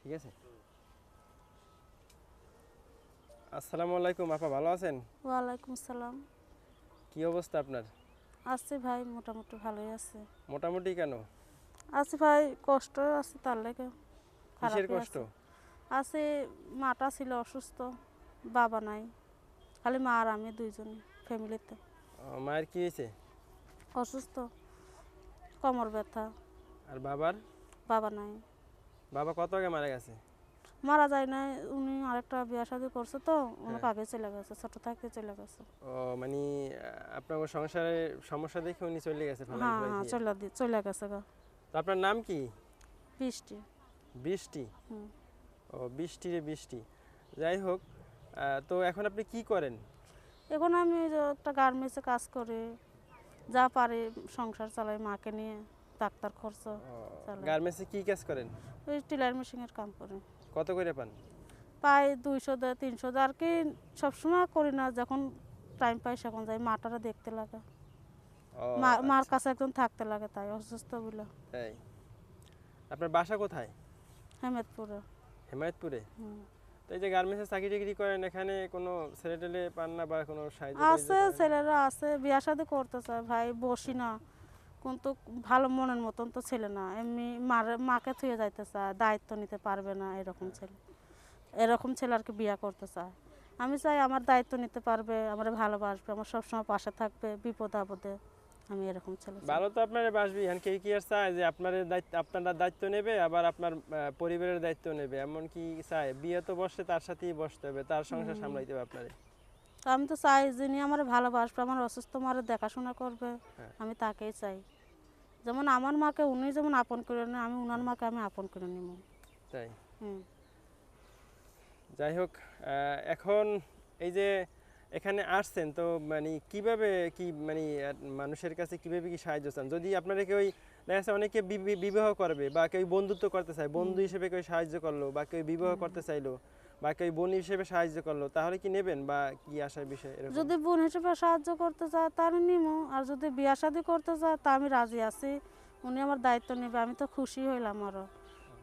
ঠিক আছে? আসসালামু আলাইকুম আপা ভালো আছেন? ওয়ালাইকুম সালাম। কি অবস্থা আপনার? আছে ভাই মোটামুটি ভালোই আছে। মোটামুটি কেন? আছে ভাই কষ্ট আছে তার লেগে। কিসের কষ্ট? আছে। মাটা ছিল অসুস্থ বাবা নাই। খালি মা আর আমি দুইজনে ফ্যামিলিতে মায়ের কি হয়েছে? অসুস্থ কোমর ব্যথা। আর বাবার? বাবা নাই। বাবা কত আগে মারা গেছে? মারা যায় না উনি আরেকটা বিয়া শাদি করছে তো হ্যাঁ। আগে চলে গেছে ছোট থেকে চলে গেছে। ও মানে আপনার সংসারে সমস্যা দেখে উনি চলে গেছে হ্যাঁ হ্যাঁ। চলে চলে গেছে গা। তো আপনার নাম কি? বৃষ্টি। বৃষ্টি? হুম। ও বৃষ্টি রে বৃষ্টি। যাই হোক তো এখন আপনি কি করেন? এখন আমি একটা গার্মেন্টসে কাজ করে যা পারে সংসার চালাই মাকে নিয়ে। ডাক্তার খরচ গার্মেন্টসে কি কাজ করেন? ওই টেলার মেশিনের কাম করি। কত করে পান? পাই দুইশো দেয় তিনশো দেয়। আর কি সবসময় করি না যখন টাইম পাই সেখন যাই মাটারা দেখতে লাগে। মার আচ্ছা, কাছে একজন থাকতে লাগে তাই অসুস্থ বলে। তাই? আপনার বাসা কোথায়? হেমেদপুরে। হেমায়তপুরে? তো এই যে গার্মেন্টসে চাকরি টাকরি করেন এখানে কোনো ছেলে টেলে পান না বা কোনো সাহায্য আছে ছেলেরা আছে বিয়া শাদি করতে চায় ভাই বসি না। কিন্তু ভালো মনের মতন তো ছেলে না। এমনি মার মাকে থুয়ে যাইতে চায় দায়িত্ব নিতে পারবে না এরকম ছেলে। এরকম ছেলে আর কি বিয়া করতে চায় আমি চাই আমার দায়িত্ব নিতে পারবে আমার ভালোবাসবে আমার সবসময় পাশে থাকবে বিপদ আপদে আমি এরকম ছেলে ভালো তো আপনার বাসবি এখন কেউ কি আর চায় যে আপনার দায়িত্ব আপনারা দায়িত্ব নেবে আবার আপনার পরিবারের দায়িত্ব নেবে? এমন কি চায়? বিয়ে তো বসে তার সাথেই বসতে হবে তার সংসার সামলাইতে হবে আপনারে। তো আমি তো চাই যিনি আমার ভালোবাসবে আমার অসুস্থ মারে দেখাশোনা করবে হ্যাঁ। আমি তাকেই চাই। যেমন আমার মাকে উনি যেমন আপন করে নেন আমি উনার মাকে আমি আপন করে নিব। তাই? হুম। যাই হোক এখন এই যে এখানে আসছেন তো মানে কীভাবে কি মানে মানুষের কাছে কীভাবে কি সাহায্য চান? যদি আপনারা কেউ দেখা যাচ্ছে অনেকে বিবাহ করবে বা কেউ বন্ধুত্ব করতে চায় বন্ধু হিসেবে কেউ সাহায্য করল বা কেউ বিবাহ করতে চাইলো বা কেউ বোন হিসেবে সাহায্য করল তাহলে কি নেবেন বা কি আসার বিষয় যদি বোন হিসেবে সাহায্য করতে চায় তাহলে নিমো আর যদি বিয়া শাদি করতে চায় তা আমি রাজি আছি উনি আমার দায়িত্ব নেবে আমি তো খুশি হইলাম আরও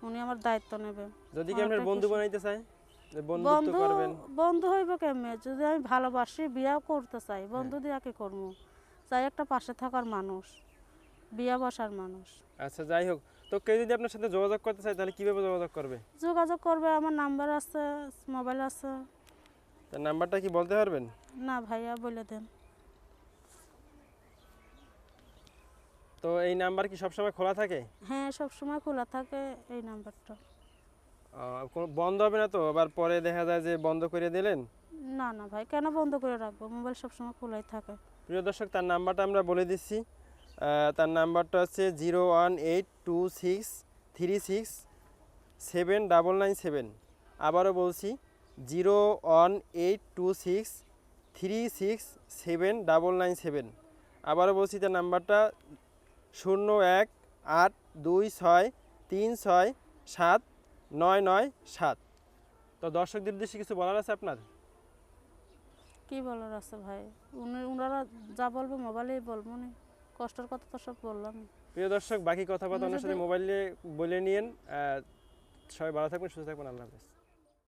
উনি আমার দায়িত্ব নেবে। যদি কি আপনার বন্ধু। বানাইতে চায়? বন্ধু বন্ধু হইব কেমনে? যদি আমি ভালোবাসি বিয়াও করতে চাই বন্ধু দিয়া কি করব? চাই একটা পাশে থাকার মানুষ। বিয়া বসার মানুষ। আচ্ছা যাই হোক। তো কেউ যদি আপনার সাথে যোগাযোগ করতে চায় তাহলে কীভাবে যোগাযোগ করবে? যোগাযোগ করবে আমার নাম্বার আছে মোবাইল আছে। তার নাম্বারটা কি বলতে পারবেন? না ভাইয়া বলে দেন। তো এই নাম্বার কি সবসময় খোলা থাকে? হ্যাঁ সব সময় খোলা থাকে এই নাম্বারটা। বন্ধ হবে না তো? আবার পরে দেখা যায় যে বন্ধ করে দিলেন? না না ভাই কেন বন্ধ করে রাখব? মোবাইল সবসময় খোলাই থাকে। প্রিয় দর্শক তার নাম্বারটা আমরা বলে দিচ্ছি। তার নাম্বারটা হচ্ছে zero one eight two six three six seven double nine seven. আবারও বলছি, zero one eight two six three six seven double nine seven. আবারও বলছি, তার নাম্বারটা শূন্য এক আট দুই ছয় তিন ছয় সাত নয় নয় সাত। তো দর্শকদের উদ্দেশ্যে কিছু বলার আছে আপনার? কি বলার আছে ভাই? উনারা যা বলবে মোবাইলেই বলব নি। কষ্টের কথা তো সব বললাম। প্রিয় দর্শক বাকি কথাবার্তা আমি ওনার সাথে মোবাইলে বলে নিন সবাই ভালো থাকবেন সুস্থ থাকবেন আল্লাহ হাফেজ।